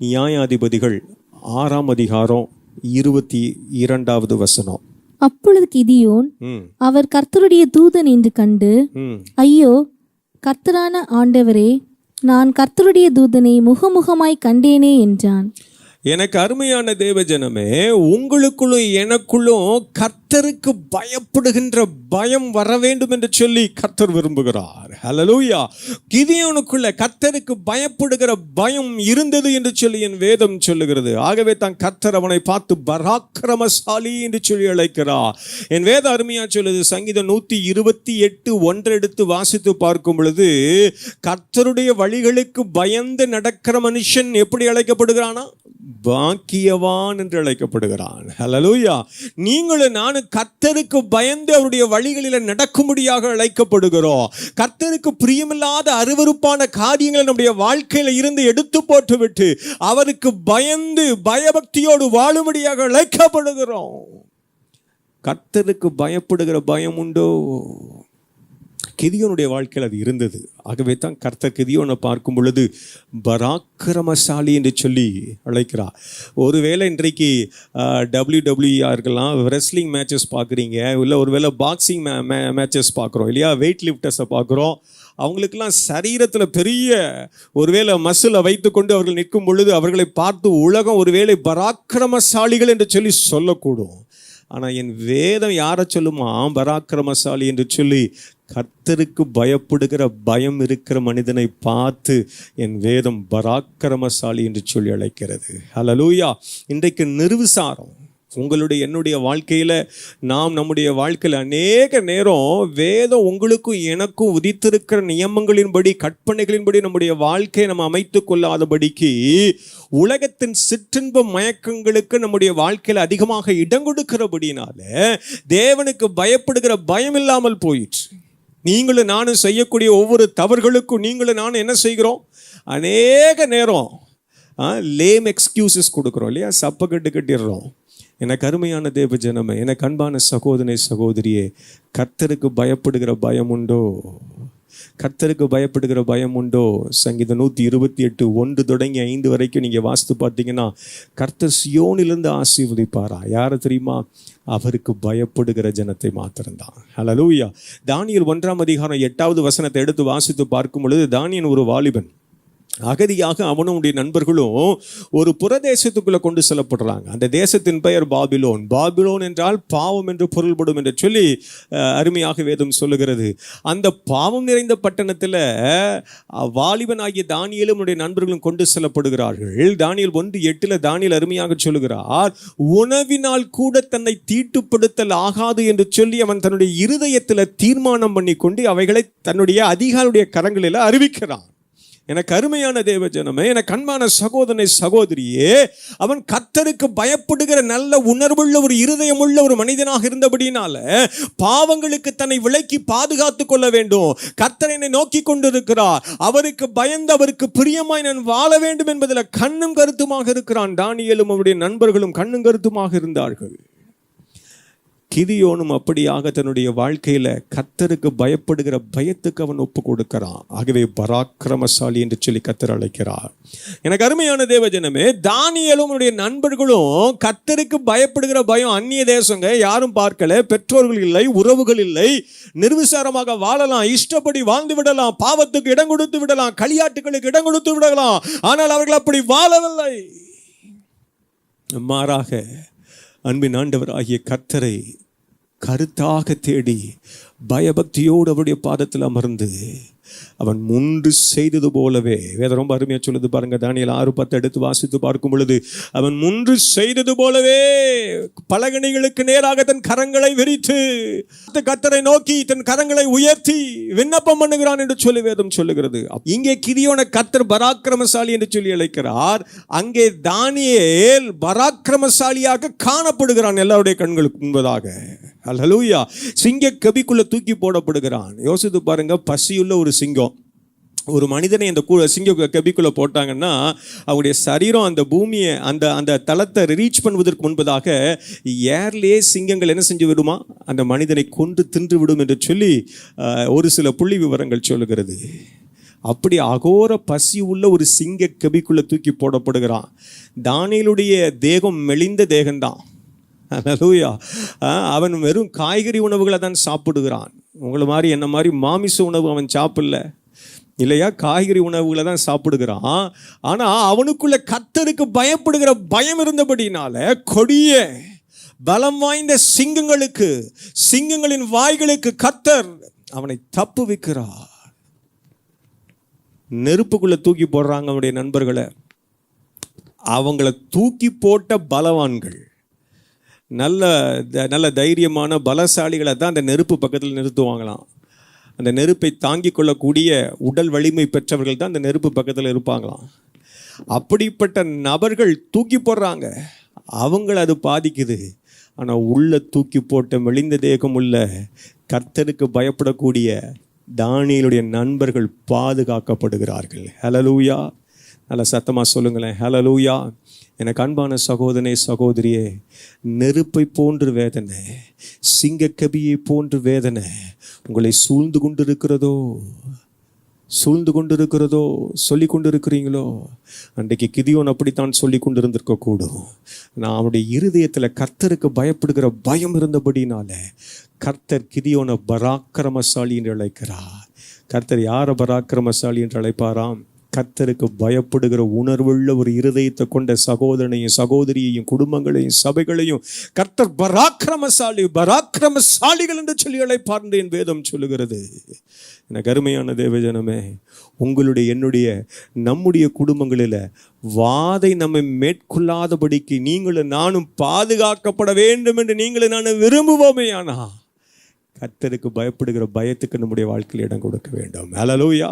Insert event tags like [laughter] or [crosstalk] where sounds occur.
நியாயாதிபதிகள் ஆறாம் அதிகாரம் இருபத்தி இரண்டாவது வசனம். அப்பொழுது கிதியோன் அவர் கர்த்தருடைய தூதன் என்று கண்டு ஐயோ கர்த்தரான ஆண்டவரே நான் கர்த்தருடைய தூதனை முகமுகமாய் கண்டேனே என்றான். எனக்கு அருமையான தேவஜனமே உங்களுக்குள்ளும் எனக்குள்ளும் கர்த்தருக்கு பயப்படுகின்ற பயம் வர வேண்டும் என்று சொல்லி கர்த்தர் விரும்புகிறார். ஹலலூயா கிதியோனுக்குள்ள கர்த்தருக்கு பயப்படுகிற பயம் இருந்தது என்று சொல்லி என் வேதம் சொல்லுகிறது. ஆகவே தான் கர்த்தர் அவனை பார்த்து பராக்கிரமசாலி என்று சொல்லி அழைக்கிறார். என் வேத அருமையா சொல்லுது. சங்கீதம் நூத்தி இருபத்தி எட்டு ஒன்றெடுத்து வாசித்து பார்க்கும் பொழுது கர்த்தருடைய வழிகளுக்கு பயந்து நடக்கிற மனுஷன் எப்படி அழைக்கப்படுகிறானா? பாக்கியவான் என்று அழைக்கப்படுகிறான். ஹலலூயா நீங்களும் நானும் கர்த்தருக்கு பயந்து அவருடைய வழிகளில் நடக்கும்படியாக அழைக்கப்படுகிறோம். கர்த்தருக்கு பிரியமில்லாத அருவருப்பான காரியங்களை நம்முடைய வாழ்க்கையில் இருந்து எடுத்து போட்டுவிட்டு அவருக்கு பயந்து பயபக்தியோடு வாழும்படியாக அழைக்கப்படுகிறோம். கர்த்தருக்கு பயப்படுகிற பயம் உண்டோ? கிதியோனுடைய வாழ்க்கையில் அது இருந்தது. ஆகவே தான் கர்த்தர் கிதியோனை பார்க்கும் பொழுது பராக்கிரமசாலி என்று சொல்லி அழைக்கிறார். ஒருவேளை இன்றைக்கு டபிள்யூ டபிள்யூஆர் இருக்கலாம் ரெஸ்லிங் மேட்சஸ் பார்க்குறீங்க. இல்லை ஒருவேளை பாக்ஸிங் மே மேட்சஸ் பார்க்குறோம். இல்லையா வெயிட் லிஃப்டர்ஸை பார்க்குறோம். அவங்களுக்கெல்லாம் சரீரத்தில் பெரிய ஒருவேளை மசிலை வைத்துக்கொண்டு அவர்கள் நிற்கும் பொழுது அவர்களை பார்த்து உலகம் ஒருவேளை பராக்கிரமசாலிகள் என்று சொல்லி சொல்லக்கூடும். ஆனால் என் வேதம் யாரை சொல்லுமா? பராக்கிரமசாலி என்று சொல்லி கர்த்தருக்கு பயப்படுகிற பயம் இருக்கிற மனிதனை பார்த்து என் வேதம் பராக்கிரமசாலி என்று சொல்லி அழைக்கிறது. ஹலலூயா இன்றைக்கு நிர்விசாரம். உங்களுடைய என்னுடைய வாழ்க்கையில் நாம் நம்முடைய வாழ்க்கையில் அநேக நேரம் வேதம் உங்களுக்கும் எனக்கும் உதித்திருக்கிற நியமங்களின்படி கற்பனைகளின்படி நம்முடைய வாழ்க்கையை நம்ம அமைத்து கொள்ளாதபடிக்கு உலகத்தின் சிற்றின்ப மயக்கங்களுக்கு நம்முடைய வாழ்க்கையில் அதிகமாக இடம் கொடுக்கிறபடினால தேவனுக்கு பயப்படுகிற பயம் இல்லாமல் போயிற்று. நீங்களும் நானும் செய்யக்கூடிய ஒவ்வொரு தவறுகளுக்கும் நீங்களும் நானும் என்ன செய்கிறோம்? அநேக நேரம் லேம் எக்ஸ்கியூசஸ் கொடுக்குறோம் இல்லையா? சப்ப கட்டு கட்டிடுறோம். எனக்கு அருமையான தேவ ஜனமே எனக்கு அன்பான சகோதரி சகோதரியே கர்த்தருக்கு பயப்படுகிற பயம் உண்டோ? கர்த்தருக்கு பயப்படுகிற பயம் உண்டோ? சங்கீதம் நூற்றி இருபத்தி எட்டு ஒன்று தொடங்கி ஐந்து வரைக்கும் நீங்கள் வாசித்து பார்த்தீங்கன்னா கர்த்தர் சியோனிலிருந்து ஆசீர்வதிப்பாரா? யாரை தெரியுமா? அவருக்கு பயப்படுகிற ஜனத்தை மாத்திரம்தான். ஹலலூயா தானியல் ஒன்றாம் அதிகாரம் எட்டாவது வசனத்தை எடுத்து வாசித்து பார்க்கும் பொழுது தானியன் ஒரு வாலிபன். அகதியாக அவனும் உடைய நண்பர்களும் ஒரு புறதேசத்துக்குள்ளே கொண்டு செல்லப்படுறாங்க. அந்த தேசத்தின் பெயர் பாபிலோன். பாபிலோன் என்றால் பாவம் என்று பொருள்படும் என்று சொல்லி அருமையாக வேதம் சொல்லுகிறது. அந்த பாவம் நிறைந்த பட்டணத்தில் வாலிபன் ஆகிய தானியலும் உடைய நண்பர்களும் கொண்டு செல்லப்படுகிறார்கள். தானியல் ஒன்று எட்டில் தானியல் அருமையாக சொல்லுகிறார் உணவினால் கூட தன்னை தீட்டுப்படுத்தல் ஆகாது என்று சொல்லி அவன் தன்னுடைய இருதயத்தில் தீர்மானம் பண்ணி கொண்டு அவைகளை தன்னுடைய அதிகாரியுடைய கரங்களில் அறிவிக்கிறான். எனக்கு அருமையான தேவ ஜனமே எனக்கு அன்பான சகோதரனை சகோதரியே அவன் கத்தருக்கு பயப்படுகிற நல்ல உணர்வுள்ள ஒரு இருதயமுள்ள ஒரு மனிதனாக இருந்தபடினால பாவங்களுக்கு தன்னை விலக்கி பாதுகாத்து கொள்ள வேண்டும். கர்த்தர் நோக்கி கொண்டிருக்கிறார். அவருக்கு பயந்து அவருக்கு பிரியமாய் நான் வாழ வேண்டும் என்பதில் கண்ணும் கருத்துமாக இருக்கிறான். தானியலும் அவருடைய நண்பர்களும் கண்ணும் கருத்துமாக இருந்தார்கள். கிதியோனும் அப்படியாக தன்னுடைய வாழ்க்கையில் கத்தருக்கு பயப்படுகிற பயத்துக்கு அவன் ஒப்பு கொடுக்கிறான். ஆகவே பராக்கிரமசாலி என்று சொல்லி கத்தர் அழைக்கிறார். எனக்கு அருமையான தேவஜனமே தானியலும் அவனுடைய நண்பர்களும் கத்தருக்கு பயப்படுகிற பயம் அந்நிய தேசங்க யாரும் பார்க்கல பெற்றோர்கள் இல்லை உறவுகள் இல்லை நிர்விசாரமாக வாழலாம் இஷ்டப்படி வாழ்ந்து விடலாம் பாவத்துக்கு இடம் கொடுத்து விடலாம் களியாட்டுகளுக்கு இடம் கொடுத்து விடலாம் ஆனால் அவர்கள் அப்படி வாழவில்லை. மாறாக அன்பின் ஆண்டவர் ஆகிய கர்த்தரை கருத்தாக தேடி பயபக்தியோடு அவருடைய பாதத்தில் அமர்ந்து அவன் முன்று செய்தது போலவே வேதம் ரொம்ப அருமையாக சொல்லுது பாருங்க தானியல் ஆறு பத்து எடுத்து வாசித்து பார்க்கும் பொழுது அவன் முன்று செய்தது போலவே பலகணிகளுக்கு நேராக தன் கரங்களை விரித்து கத்தரை நோக்கி தன் கரங்களை உயர்த்தி விண்ணப்பம் பண்ணுகிறான் என்று சொல்லி வேதம் சொல்லுகிறது. இங்கே கிரியோன கத்தர் பராக்கிரமசாலி என்று சொல்லி அழைக்கிறார். அங்கே தானியேல் பராக்கிரமசாலியாக காணப்படுகிறான் எல்லாருடைய கண்களுக்கு முன்பதாக. அல்லூயா சிங்க கபிக்குள்ள தூக்கி போடப்படுகிறான். யோசித்து பாருங்க பசியுள்ள ஒரு சிங்கம். ஒரு மனிதனை அந்த கூ சிங்க கபிக்குள்ளே போட்டாங்கன்னா அவருடைய சரீரம் அந்த பூமியை அந்த அந்த தளத்தை ரீச் பண்ணுவதற்கு முன்பதாக ஏர்லேயே சிங்கங்கள் என்ன செஞ்சு விடுமா? அந்த மனிதனை கொன்று தின்று விடும் என்று சொல்லி ஒரு சில புள்ளி விவரங்கள் சொல்லுகிறது. அப்படி அகோர பசி உள்ள ஒரு சிங்க கபிக்குள்ளே தூக்கி போடப்படுகிறான். தானியலுடைய தேகம் மெலிந்த தேகம்தான். [laughs] அவன் வெறும் காய்கறி உணவுகளை தான் சாப்பிடுகிறான். உங்களை மாதிரி என்ன மாதிரி மாமிச உணவு அவன் சாப்பிடல. இல்லையா? காய்கறி உணவுகளை தான் சாப்பிடுகிறான். ஆனால் அவனுக்குள்ள கத்தருக்கு பயப்படுகிற பயம் இருந்தபடினால கொடிய பலம் வாய்ந்த சிங்கங்களுக்கு சிங்கங்களின் வாய்களுக்கு கத்தர் அவனை தப்பு வைக்கிறார். நெருப்புக்குள்ள தூக்கி போடுறாங்க அவனுடைய நண்பர்களை. அவங்கள தூக்கி போட்ட பலவான்கள் நல்ல த- நல்ல தைரியமான பலசாலிகளை தான் அந்த நெருப்பு பக்கத்தில் நிறுத்துவாங்களாம். அந்த நெருப்பை தாங்கிக் கொள்ளக்கூடிய உடல் வலிமை பெற்றவர்கள் தான் அந்த நெருப்பு பக்கத்தில் இருப்பாங்களாம். அப்படிப்பட்ட நபர்கள் தூக்கி போடுறாங்க. அவங்கள அது பாதிக்குது. ஆனால் உள்ள தூக்கி போட்ட மெலிந்த தேகம் உள்ள கர்த்தருக்கு பயப்படக்கூடிய தானியலுடைய நண்பர்கள் பாதுகாக்கப்படுகிறார்கள். ஹலலூயா நல்ல சத்தமாக சொல்லுங்களேன். ஹலலூயா எனக்கு அன்பான சகோதரனே சகோதரியே நெருப்பை போன்று வேதனை சிங்கக்கபியை போன்று வேதனை உங்களை சூழ்ந்து கொண்டிருக்கிறதோ சூழ்ந்து கொண்டிருக்கிறதோ சொல்லி கொண்டிருக்கிறீங்களோ அன்றைக்கு கிதியோன் அப்படித்தான் சொல்லி கொண்டிருந்திருக்க கூடும். நான் அவனுடைய இருதயத்தில் கர்த்தருக்கு பயப்படுகிற பயம் இருந்தபடினால கர்த்தர் கிதியோனை பராக்கிரமசாலி என்று அழைக்கிறார். கர்த்தர் யாரை பராக்கிரமசாலி என்று அழைப்பாராம்? கர்த்தருக்கு பயப்படுகிற உணர்வுள்ள ஒரு இருதயத்தை கொண்ட சகோதரனையும் சகோதரியையும் குடும்பங்களையும் சபைகளையும் கர்த்தர் பராக்கிரமசாலி பராக்கிரமசாலிகள் என்று சொல்லி அழைப்பார்ந்து என் வேதம் சொல்லுகிறது. எனக்கு அருமையான தேவஜனமே உங்களுடைய என்னுடைய நம்முடைய குடும்பங்களில் வாதை நம்மை மேற்கொள்ளாதபடிக்கு நீங்களும் நானும் பாதுகாக்கப்பட வேண்டும் என்று நீங்களும் நானும் விரும்புவோமே ஆனா கர்த்தருக்கு பயப்படுகிற பயத்துக்கு நம்முடைய வாழ்க்கையில் இடம் கொடுக்க வேண்டும். ஹalleluya